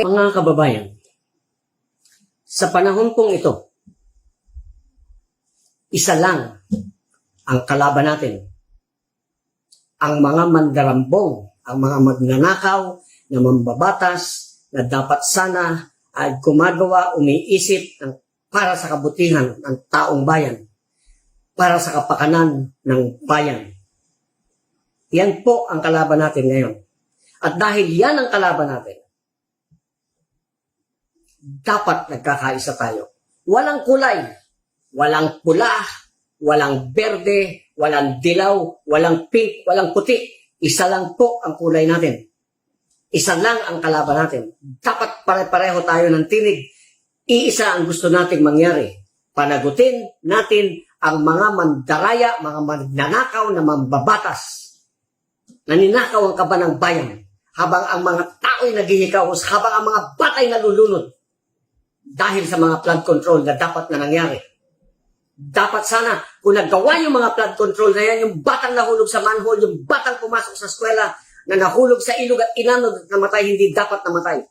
Mga kababayan, sa panahon pong ito, isa lang ang kalaban natin. Ang mga mandarambong, ang mga magnanakaw, na mambabatas, na dapat sana ay gumagawa, umiisip ng para sa kabutihan ng taong bayan, para sa kapakanan ng bayan. Yan po ang kalaban natin ngayon. At dahil yan ang kalaban natin, dapat nagkakaisa tayo. Walang kulay, walang pula, walang berde, walang dilaw, walang pink, walang puti. Isa lang po ang kulay natin. Isa lang ang kalaban natin. Dapat pare-pareho tayo ng tinig. Iisa ang gusto nating mangyari. Panagutin natin ang mga mandaraya, mga magnanakaw na mambabatas. Naninakaw ang kaba ng bayan habang ang mga tao'y naghihikawos, habang ang mga batay nalulunod dahil sa mga flood control na dapat na nangyari. Dapat sana, kung nagawa yung mga flood control na yan, yung batang nahulog sa manhole, yung batang pumasok sa eskwela, na nahulog sa ilog at inanod at namatay, hindi dapat namatay.